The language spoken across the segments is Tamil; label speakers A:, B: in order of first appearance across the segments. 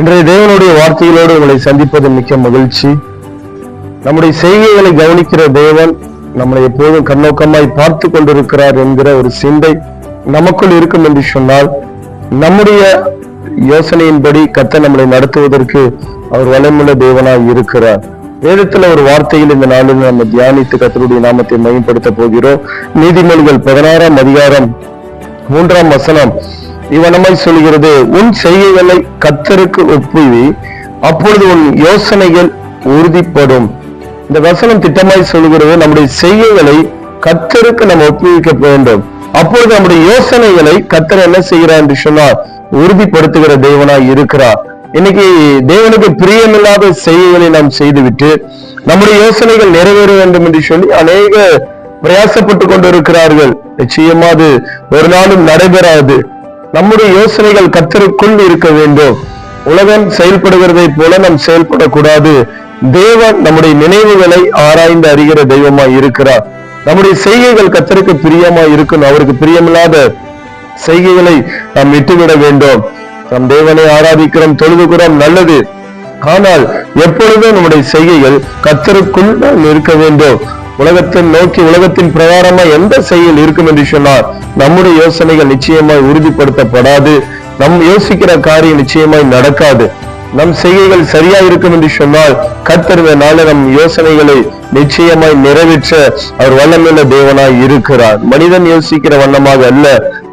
A: இன்றைய தேவனுடைய வார்த்தைகளோடு உங்களை சந்திப்பது மிக்க மகிழ்ச்சி. நம்முடைய செய்கைகளை கவனிக்கிற தேவன் நம்மளை எப்போதும் கண்ணோக்கமாய் பார்த்து கொண்டிருக்கிறார் என்கிற ஒரு சிந்தை நமக்குள் இருக்கும் என்று சொன்னால் நம்முடைய யோசனையின்படி கத்த நம்மளை நடத்துவதற்கு அவர் வளமுள்ள தேவனாய் இருக்கிறார். வேதத்துல ஒரு வார்த்தையில் இந்த நாளில் நம்ம தியானித்து கத்தருடைய நாமத்தை மையப்படுத்த போகிறோம். நீதிமொழிகள் பதினாறாம் அதிகாரம் மூன்றாம் வசனம். இவனமாய் சொல்கிறது உன் செய்கைகளை கத்தருக்கு ஒப்புவி அப்பொழுது உன் யோசனைகள் உறுதிப்படும். இந்த வசனம் திட்டமாய் சொல்கிறது நம்முடைய செய்கைகளை கத்தருக்கு நம்ம ஒப்புவிக்க வேண்டும். அப்பொழுது நம்முடைய யோசனைகளை கத்தர் என்ன செய்கிறார்? என்று சொன்னால் உறுதிப்படுத்துகிற தேவனாய் இருக்கிறார். இன்னைக்கு தேவனுக்கு பிரியமில்லாத செய்கைகளை நாம் செய்துவிட்டு நம்முடைய யோசனைகள் நிறைவேற வேண்டும் என்று சொல்லி அநேக பிரயாசப்பட்டு கொண்டிருக்கிறார்கள். நிச்சயமா அது ஒரு நாளும் நடைபெறாது. நம்முடைய யோசனைகள் கத்தருக்குள் இருக்க வேண்டும். உலகம் செயல்படுகிறதை போல நாம் செயல்படக்கூடாது. தேவன் நம்முடைய நினைவுகளை ஆராய்ந்து அறிகிற தெய்வமாய் இருக்கிறார். நம்முடைய செய்கைகள் கத்தருக்கு பிரியமா இருக்கணும் அவருக்கு பிரியமில்லாத செய்கைகளை நாம் விட்டுவிட வேண்டும். நம் தேவனை ஆராதிக்கிறோம் தொழுதுகிறோம் நல்லது. ஆனால் எப்பொழுதும் நம்முடைய செய்கைகள் கத்தருக்குள் நாம் இருக்க வேண்டும். உலகத்தை நோக்கி உலகத்தின் பிரகாரமா எந்த செயல் இருக்கும் என்று சொன்னால் நம்முடைய யோசனைகள் நிச்சயமாய் உறுதிப்படுத்தப்படாது. நம் யோசிக்கிற காரியம் நிச்சயமாய் நடக்காது. நம் செய்கைகள் சரியா இருக்கும் என்று சொன்னால் கத்தருவ நாள நாளில் நம் யோசனைகளை நிச்சயமாய் நிறைவேற்ற அவர் வல்லமுள்ள தேவனாய் இருக்கிறார். மனிதன் யோசிக்கிற வண்ணமாக அல்ல.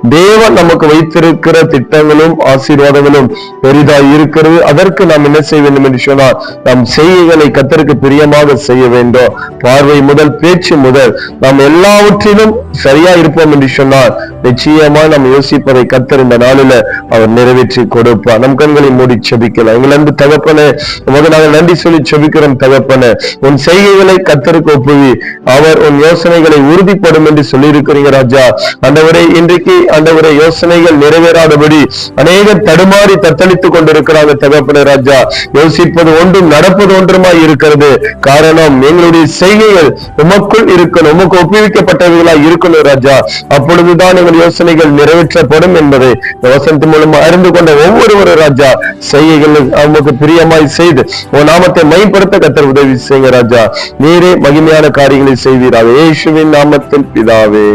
A: தேவன் நமக்கு வைத்திருக்கிற திட்டங்களும் ஆசீர்வாதங்களும் பெரிதாய் இருக்கிறது. அதற்கு நாம் என்ன செய்ய வேண்டும் என்று சொன்னால் நம் செய்கைகளை கத்தருக்கு பிரியமாக செய்ய வேண்டும். பார்வை முதல் பேச்சு முதல். நாம் எல்லாவற்றிலும் சரியா இருப்போம் என்று சொன்னால் நிச்சயமா நாம் யோசிப்பதை கத்தர் இந்த நாளில அவர் நிறைவேற்றி கொடுப்பார். நம் கண்களை மூடி செபிக்கலாம். எங்கள் அன்பு தகப்பன உமது நாங்கள் நன்றி சொல்லி செபிக்கிறோம் தகப்பன. உன் செய்கைகளை கத்தருக்கு ஒப்புவி. அவர் உன் யோசனைகளை உறுதிப்படும் என்று சொல்லியிருக்கிறீங்க ராஜா. அந்தவரை இன்றைக்கு அந்தவரை யோசனைகள் நிறைவேறாதபடி அநேகர் தடுமாறி தத்தளித்துக் கொண்டிருக்கிறாங்க தகப்பன ராஜா. யோசிப்பது ஒன்றும் நடப்பது ஒன்றுமாய் இருக்கிறது. காரணம் எங்களுடைய செய்கைகள் உமக்குள் இருக்கணும். உமக்கு ஒப்புவிக்கப்பட்டவைகளாய் இருக்கணும் ராஜா. அப்பொழுதுதான் எங்கள் யோசனைகள் நிறைவேற்றப்படும் என்பதை வசனத்தின் மூலம் அறிந்து கொண்ட ஒவ்வொருவரும் ராஜா செய்கைகள் அவங்களுக்கு பிரியமாய் செய்து உன் நாமத்தை மைப்படுத்த கத்தர் உதவி செய்யுங்க ராஜா. நீரே மகிமையான காரியங்களை செய்வீராக. இயேசுவின் நாமத்தில் பிதாவே.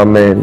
A: ஆமேன்.